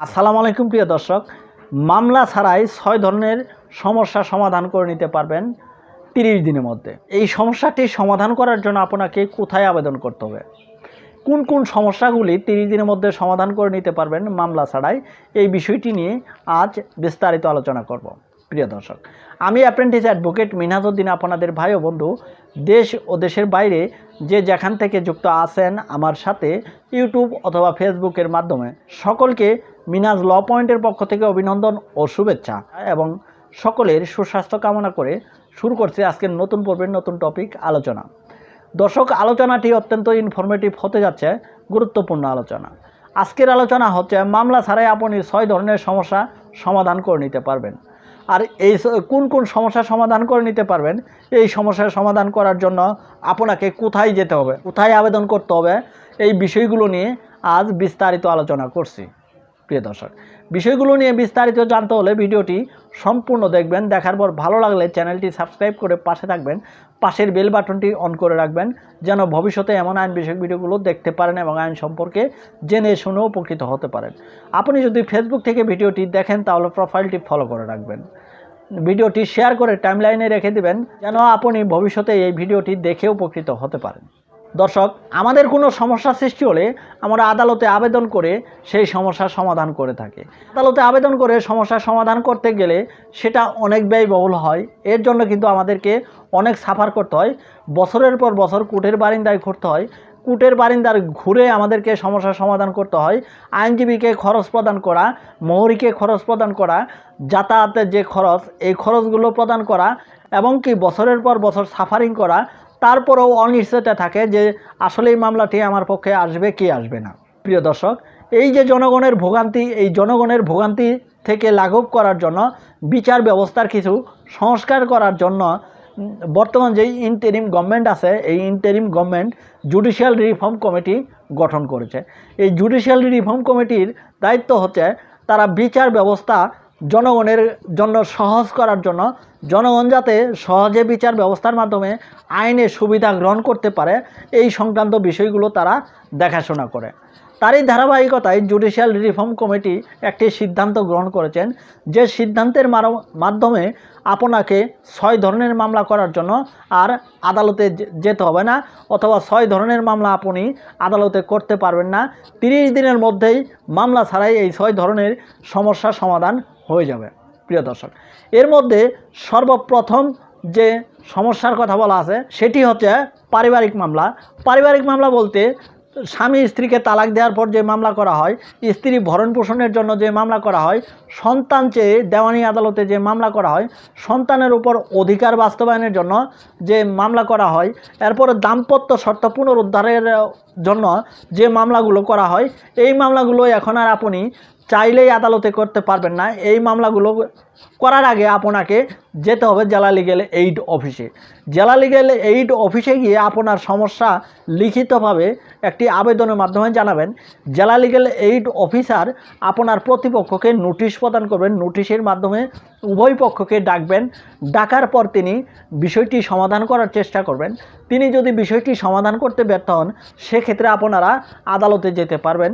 আসসালামু আলাইকুম প্রিয় দর্শক। মামলা ছাড়াই ছয় ধরনের সমস্যা সমাধান করে নিতে পারবেন তিরিশ দিনের মধ্যে। এই সমস্যাটি সমাধান করার জন্য আপনাকে কোথায় আবেদন করতে হবে? কোন কোন সমস্যাগুলি তিরিশ দিনের মধ্যে সমাধান করে নিতে পারবেন মামলা ছাড়াই? এই বিষয়টি নিয়ে আজ বিস্তারিত আলোচনা করব। প্রিয় দর্শক, আমি অ্যাপ্রেন্টিস অ্যাডভোকেট মিনহাজউদ্দিন, আপনাদের ভাই ও বন্ধু, দেশ ও দেশের বাইরে যে যেখান থেকে যুক্ত আছেন আমার সাথে ইউটিউব অথবা ফেসবুকের মাধ্যমে সকলকে মিনাজ ল পয়েন্টের পক্ষ থেকে অভিনন্দন ও শুভেচ্ছা এবং সকলের সুস্বাস্থ্য কামনা করে শুরু করছে আজকের নতুন পর্বের নতুন টপিক আলোচনা। দর্শক, আলোচনাটি অত্যন্ত ইনফরমেটিভ হতে যাচ্ছে, গুরুত্বপূর্ণ আলোচনা। আজকের আলোচনা হচ্ছে, মামলা ছাড়াই আপনি ছয় ধরনের সমস্যা সমাধান করে নিতে পারবেন। আর এই কোন কোন সমস্যা সমাধান করে নিতে পারবেন, এই সমস্যার সমাধান করার জন্য আপনাকে কোথায় যেতে হবে, কোথায় আবেদন করতে হবে, এই বিষয়গুলো নিয়ে আজ বিস্তারিত আলোচনা করছি। প্রিয় দর্শক, বিষয়গুলো নিয়ে বিস্তারিত জানতে হলে ভিডিওটি সম্পূর্ণ দেখবেন, দেখার পর ভালো লাগলে চ্যানেলটি সাবস্ক্রাইব করে পাশে থাকবেন, পাশের বেল বাটনটি অন করে রাখবেন, যেন ভবিষ্যতে এমন আইন বিষয়ক ভিডিওগুলো দেখতে পারেন এবং আইন সম্পর্কে জেনে শুনে উপকৃত হতে পারেন। আপনি যদি ফেসবুক থেকে ভিডিওটি দেখেন, তাহলে প্রোফাইলটি ফলো করে রাখবেন। ভিডিওটি শেয়ার করে টাইমলাইনে রেখে দিবেন, যেন আপনি ভবিষ্যতে এই ভিডিওটি দেখে উপকৃত হতে পারেন। দর্শক, আমাদের কোনো সমস্যা সৃষ্টি হলে আমরা আদালতে আবেদন করে সেই সমস্যার সমাধান করে থাকি। আদালতে আবেদন করে সমস্যার সমাধান করতে গেলে সেটা অনেক ব্যয়বহুল হয়। এর জন্য কিন্তু আমাদেরকে অনেক সাফার করতে হয়। বছরের পর বছর কোর্টের বারিন্দায় ঘুরতে হয়। কুটের বারিন্দার ঘুরে আমাদেরকে সমস্যার সমাধান করতে হয়। আইনজীবীকে খরচ প্রদান করা মহরীকে খরচ প্রদান করা, যাতায়াতের যে খরচ, এই খরচগুলো প্রদান করা, এবং কি বছরের পর বছর সাফারিং করা তারপরেও অনিশ্চয়তা থাকে যে আসলে এই মামলাটি আমার পক্ষে আসবে, কি আসবে না। প্রিয় দর্শক, এই যে জনগণের ভোগান্তি, এই জনগণের ভোগান্তি থেকে লাঘব করার জন্য, বিচার ব্যবস্থার কিছু সংস্কার করার জন্য, বর্তমান যে ইন্টারিম গভর্নমেন্ট আছে, এই interim government judicial reform committee গঠন করেছে। এই জুডিশিয়াল রিফর্ম কমিটির দায়িত্ব হচ্ছে, তারা বিচার ব্যবস্থা জনগণের জন্য সহজ করার জন্য জনগণ যাতে সহজে বিচার ব্যবস্থার মাধ্যমে আইনের সুবিধা গ্রহণ করতে পারে, এই সংক্রান্ত বিষয়গুলো তারা দেখাশোনা করে। তারই ধারাবাহিকতায় জুডিশিয়াল রিফর্ম কমিটি একটি সিদ্ধান্ত গ্রহণ করেছেন যে সিদ্ধান্তের মাধ্যমে আপনাকে ছয় ধরনের মামলা করার জন্য আর আদালতে যেতে হবে না অথবা ছয় ধরনের মামলা আপনি আদালতে করতে পারবেন না। তিরিশ দিনের মধ্যেই মামলা ছাড়াই এই ছয় ধরনের সমস্যার সমাধান হয়ে যাবে। প্রিয় দর্শক, এর মধ্যে সর্বপ্রথম যে সমস্যার কথা বলা আছে সেটি হচ্ছে পারিবারিক মামলা। পারিবারিক মামলা বলতে স্বামী স্ত্রীকে তালাক দেওয়ার পর যে মামলা করা হয়, স্ত্রী ভরণ পোষণের জন্য যে মামলা করা হয়, সন্তান চেয়ে দেওয়ানি আদালতে যে মামলা করা হয়, সন্তানের উপর অধিকার বাস্তবায়নের জন্য যে মামলা করা হয়, এরপরে দাম্পত্য শর্ত পুনরুদ্ধারের জন্য যে মামলাগুলো করা হয়, এই মামলাগুলো এখন আর আপনি চাইলেই আদালতে করতে পারবেন না। এই মামলাগুলো করার আগে আপনাকে যেতে হবে জেলা লিগেল এইড অফিসে জেলা লিগেল এইড অফিসে গিয়ে আপনার সমস্যা লিখিতভাবে একটি আবেদনের মাধ্যমে জানাবেন। জেলা লিগেল এইড অফিসার আপনার প্রতিপক্ষকে নোটিশ প্রদান করবেন নোটিশের মাধ্যমে উভয় পক্ষকে ডাকবেন। ডাকার পর তিনি বিষয়টি সমাধান করার চেষ্টা করবেন। তিনি যদি বিষয়টি সমাধান করতে ব্যর্থ হন, সেক্ষেত্রে আপনারা আদালতে যেতে পারবেন।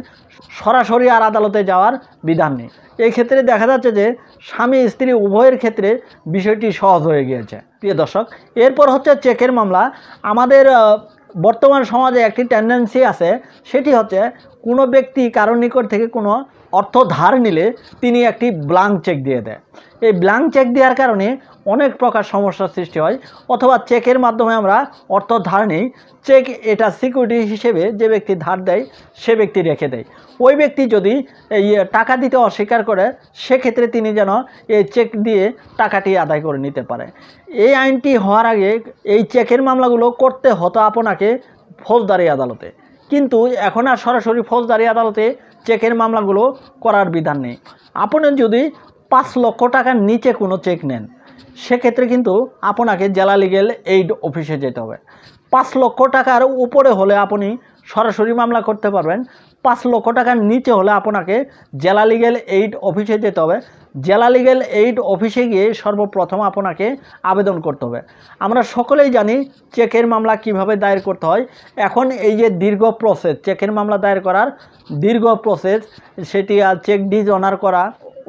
সরাসরি আর আদালতে যাওয়ার বিধান নেই। এই ক্ষেত্রে দেখা যাচ্ছে যে স্বামী স্ত্রী উভয়ের ক্ষেত্রে বিষয়টি সহজ হয়ে গিয়েছে। প্রিয় দর্শক, এরপর হচ্ছে চেকের মামলা। আমাদের বর্তমান সমাজে একটি টেন্ডেন্সি আছে, সেটি হচ্ছে কোনো ব্যক্তি কারোর নিকট থেকে কোনো অর্থ ধার নিলে তিনি একটি ব্লাঙ্ক চেক দিয়ে দেয়। এই ব্লাঙ্ক চেক দেওয়ার কারণে অনেক প্রকার সমস্যার সৃষ্টি হয় অথবা চেকের মাধ্যমে আমরা অর্থ ধার নিই। চেক এটা সিকিউরিটি হিসেবে যে ব্যক্তি ধার দেয়, সে ব্যক্তি রেখে দেয়। ওই ব্যক্তি যদি এই টাকা দিতে অস্বীকার করে, সেক্ষেত্রে তিনি যেন এই চেক দিয়ে টাকাটি আদায় করে নিতে পারে। এই আইনটি হওয়ার আগে এই চেকের মামলাগুলো করতে হতো আপনাকে ফৌজদারি আদালতে। কিন্তু এখন আর সরাসরি ফৌজদারি আদালতে চেকের মামলাগুলো করার বিধান নেই। আপনি যদি পাঁচ লক্ষ টাকার নিচে কোনো চেক নেন, সেক্ষেত্রে কিন্তু আপনাকে জেলা লিগেল এইড অফিসে যেতে হবে। পাঁচ লক্ষ টাকার উপরে হলে আপনি সরাসরি মামলা করতে পারবেন। পাঁচ লক্ষ টাকার নিচে হলে আপনাকে জেলা লিগেল এইড অফিসে যেতে হবে। জেলা লিগেল এইড অফিসে গিয়ে সর্বপ্রথম আপনাকে আবেদন করতে হবে। আমরা সকলেই জানি চেকের মামলা কীভাবে দায়ের করতে হয়। এখন এই যে দীর্ঘ প্রসেস চেকের মামলা দায়ের করার দীর্ঘ প্রসেস সেটি চেক ডিজ অনার করা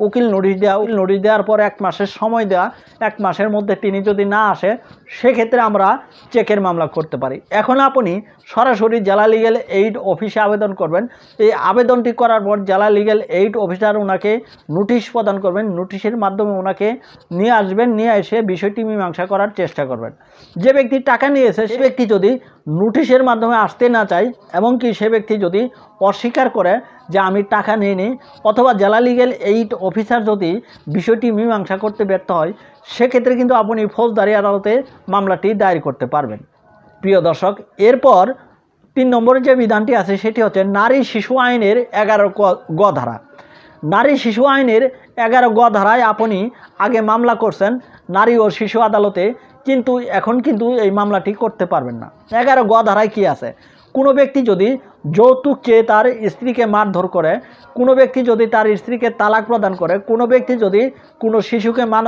উকিল নোটিশ দেওয়া উকিল নোটিশ দেওয়ার পর এক মাসের সময় দেওয়া এক মাসের মধ্যে তিনি যদি না আসে, সেক্ষেত্রে আমরা চেকের মামলা করতে পারি। এখন আপনি সরাসরি জেলা লিগেল এইড অফিসে আবেদন করবেন। এই আবেদনটি করার পর জেলা লিগেল এইড অফিসার ওনাকে নোটিশ প্রদান করবেন। নোটিশের মাধ্যমে ওনাকে নিয়ে আসবেন, নিয়ে এসে বিষয়টি মীমাংসা করার চেষ্টা করবেন। যে ব্যক্তি টাকা নিয়েছে, সে ব্যক্তি যদি নোটিশের মাধ্যমে আসতে না চায় এমনকি সে ব্যক্তি যদি অস্বীকার করে যে আমি টাকা নিইনি অথবা জেলা লিগেল এইড অফিসার যদি বিষয়টি মীমাংসা করতে ব্যর্থ হয়, সেক্ষেত্রে কিন্তু আপনি ফৌজদারি আদালতে মামলাটি দায়ের করতে পারবেন। প্রিয় দর্শক, এরপর তিন নম্বরের যে বিধানটি আছে, সেটি হচ্ছে নারী শিশু আইনের এগারো গ ধারা নারী শিশু আইনের এগারো গ ধারায় আপনি আগে মামলা করছেন, নারী ও শিশু আদালতে, কিন্তু এখন কিন্তু এই মামলাটি করতে পারবেন না। এগারো গ ধারায় কি আছে? কোনো ব্যক্তি যদি যৌতুক চেয়ে তার স্ত্রীকে মারধর করে, কোনো ব্যক্তি যদি তার স্ত্রীকে তালাক প্রদান করে, কোনো ব্যক্তি যদি কোনো শিশুকে মান,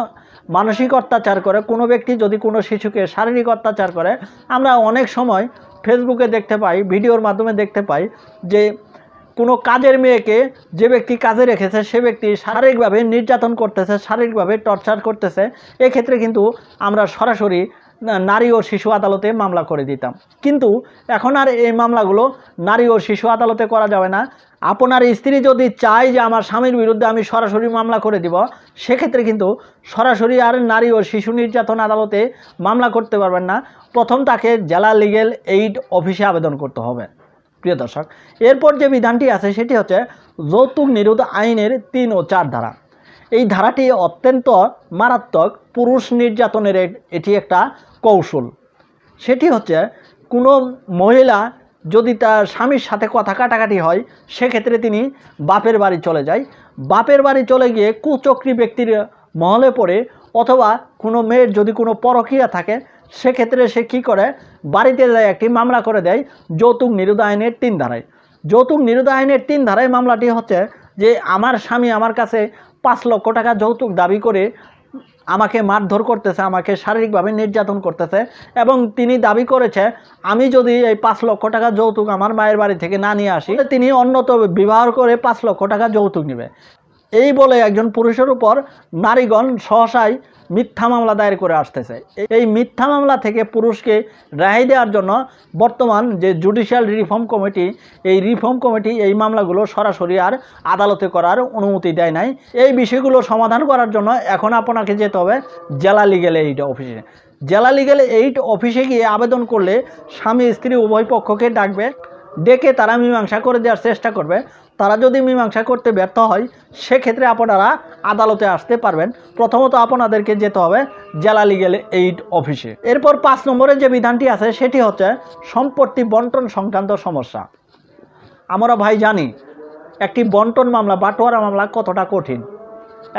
মানসিক অত্যাচার করে, কোনো ব্যক্তি যদি কোনো শিশুকে শারীরিক অত্যাচার করে, আমরা অনেক সময় ফেসবুকে দেখতে পাই, ভিডিওর মাধ্যমে দেখতে পাই যে কোনো কাজের মেয়েকে যে ব্যক্তি কাজে রেখেছে, সে ব্যক্তি শারীরিকভাবে নির্যাতন করতেছে, শারীরিকভাবে টর্চার করতেছে। এক্ষেত্রে কিন্তু আমরা সরাসরি নারী ও শিশু আদালতে মামলা করে দিতাম। কিন্তু এখন আর এই মামলাগুলো নারী ও শিশু আদালতে করা যাবে না। আপনার স্ত্রী যদি চায় যে আমার স্বামীর বিরুদ্ধে আমি সরাসরি মামলা করে দিব, সেক্ষেত্রে কিন্তু সরাসরি আর নারী ও শিশু নির্যাতন আদালতে মামলা করতে পারবেন না। প্রথম তাকে জেলা লিগেল এইড অফিসে আবেদন করতে হবে। প্রিয় দর্শক, এরপর যে বিধানটি আছে, সেটি হচ্ছে যৌতুক নিরোধ আইনের তিন ও চার ধারা। এই ধারাটি অত্যন্ত মারাত্মক পুরুষ নির্যাতনের এটি একটা কৌশল। সেটি হচ্ছে, কোনো মহিলা যদি তার স্বামীর সাথে কথা কাটাকাটি হয়, সেক্ষেত্রে তিনি বাপের বাড়ি চলে যায়। বাপের বাড়ি চলে গিয়ে কুচক্রী ব্যক্তির মহলে পড়ে অথবা কোনো মেয়ের যদি কোনো পরকীয়া থাকে, সেক্ষেত্রে সে কী করে? বাড়িতে যায়, একটি মামলা করে দেয়, যৌতুক নিরোধ আইনের তিন ধারায়। যৌতুক নিরোধ আইনের তিন ধারায় মামলাটি হচ্ছে যে, আমার স্বামী আমার কাছে পাঁচ লক্ষ টাকা যৌতুক দাবি করে আমাকে মারধর করতেছে, আমাকে শারীরিকভাবে নির্যাতন করতেছে এবং তিনি দাবি করেছে, আমি যদি এই পাঁচ লক্ষ টাকা যৌতুক আমার মায়ের বাড়ি থেকে না নিয়ে আসি তিনি অন্যত ব্যবহার করে পাঁচ লক্ষ টাকা যৌতুক নেবে। এই বলে একজন পুরুষের উপর নারীগণ সহসায় মিথ্যা মামলা দায়ের করে আসতেছে। এই মিথ্যা মামলা থেকে পুরুষকে রেহাই দেওয়ার জন্য বর্তমান যে জুডিশিয়াল রিফর্ম কমিটি, এই রিফর্ম কমিটি এই মামলাগুলো সরাসরি আর আদালতে করার অনুমতি দেয় নাই। এই বিষয়গুলো সমাধান করার জন্য এখন আপনাকে যেতে হবে জেলা লিগেল এইড অফিসে জেলা লিগেল এইড অফিসে গিয়ে আবেদন করলে স্বামী, স্ত্রী উভয় পক্ষকে ডাকবে, ডেকে তারা মীমাংসা করে দেওয়ার চেষ্টা করবে। তারা যদি মীমাংসা করতে ব্যর্থ হয়, সেক্ষেত্রে আপনারা আদালতে আসতে পারবেন। প্রথমত আপনাদেরকে যেতে হবে জেলা লিগেল এইড অফিসে এরপর পাঁচ নম্বরে যে বিধানটি আছে, সেটি হচ্ছে সম্পত্তি বন্টন সংক্রান্ত সমস্যা। আমরা ভাই জানি, একটি বন্টন মামলা, বাটোয়ারা মামলা কতটা কঠিন?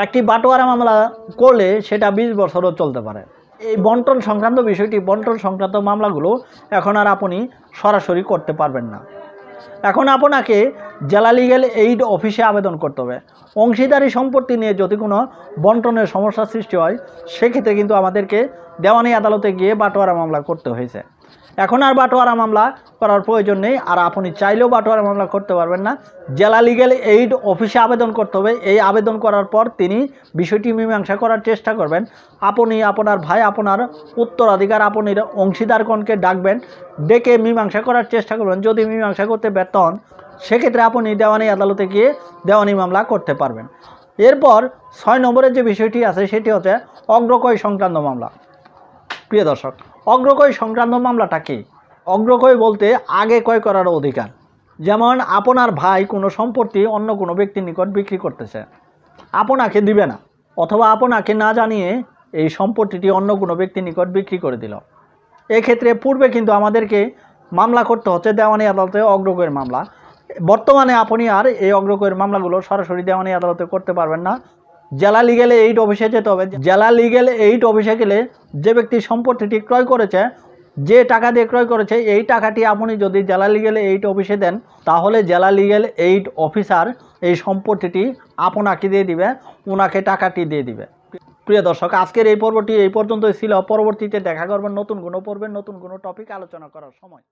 একটি বাটোয়ারা মামলা করলে সেটা বিশ বছরও চলতে পারে। এই বন্টন সংক্রান্ত বিষয়টি, বন্টন সংক্রান্ত মামলাগুলো এখন আর আপনি সরাসরি করতে পারবেন না। এখন আপনাকে জেলা লিগেল এইড অফিসে আবেদন করতে হবে। অংশীদারি সম্পত্তি নিয়ে যদি কোনো বন্টনের সমস্যা সৃষ্টি হয়, সেক্ষেত্রে কিন্তু আমাদেরকে দেওয়ানি আদালতে গিয়ে বাটোয়ারা মামলা করতে হয়েছে। এখন আর বাটোয়ারা মামলা করার প্রয়োজন নেই, আর আপনি চাইলেও বাটোয়ারা মামলা করতে পারবেন না। জেলা লিগেল এইড অফিসে আবেদন করতে হবে। এই আবেদন করার পর তিনি বিষয়টি মীমাংসা করার চেষ্টা করবেন। আপনি, আপনার ভাই, আপনার উত্তরাধিকার, আপনি অংশীদারগণকে ডাকবেন, ডেকে মীমাংসা করার চেষ্টা করবেন। যদি মীমাংসা করতে ব্যর্থ হন, সেক্ষেত্রে আপনি দেওয়ানি আদালতে গিয়ে দেওয়ানি মামলা করতে পারবেন। এরপর ছয় নম্বরের যে বিষয়টি আছে, সেটি হচ্ছে অগ্রকয় সংক্রান্ত মামলা। প্রিয় দর্শক অগ্রকয় সংক্রান্ত মামলাটা কি? অগ্রকয় বলতে আগে ক্রয় করার অধিকার। যেমন আপনার ভাই কোনো সম্পত্তি অন্য কোনো ব্যক্তির নিকট বিক্রি করতেছে। আপনাকে দিবে না, অথবা আপনাকে না জানিয়ে এই সম্পত্তিটি অন্য কোনো ব্যক্তির নিকট বিক্রি করে দিল। এক্ষেত্রে পূর্বে কিন্তু আমাদেরকে মামলা করতে হচ্ছে দেওয়ানি আদালতে অগ্রকয়ের মামলা। বর্তমানে আপনি আর এই অগ্রকয়ের মামলাগুলো সরাসরি দেওয়ানি আদালতে করতে পারবেন না। জেলা লিগেলে এইট অফিসে যেতে হবে। জেলা লিগেল এইট অফিসে গেলে যে ব্যক্তি সম্পত্তিটি ক্রয় করেছে, যে টাকা দিয়ে ক্রয় করেছে, এই টাকাটি আপনি যদি জেলা লিগেল এইট অফিসে দেন, তাহলে জেলা লিগেল এইড অফিসার এই সম্পত্তিটি আপনাকে দিয়ে দিবে ওনাকে টাকাটি দিয়ে দিবে। প্রিয় দর্শক, আজকের এই পর্বটি এই পর্যন্তই ছিল। পরবর্তীতে দেখা করবেন নতুন কোনো পর্বের নতুন কোনো টপিক আলোচনা করার সময়।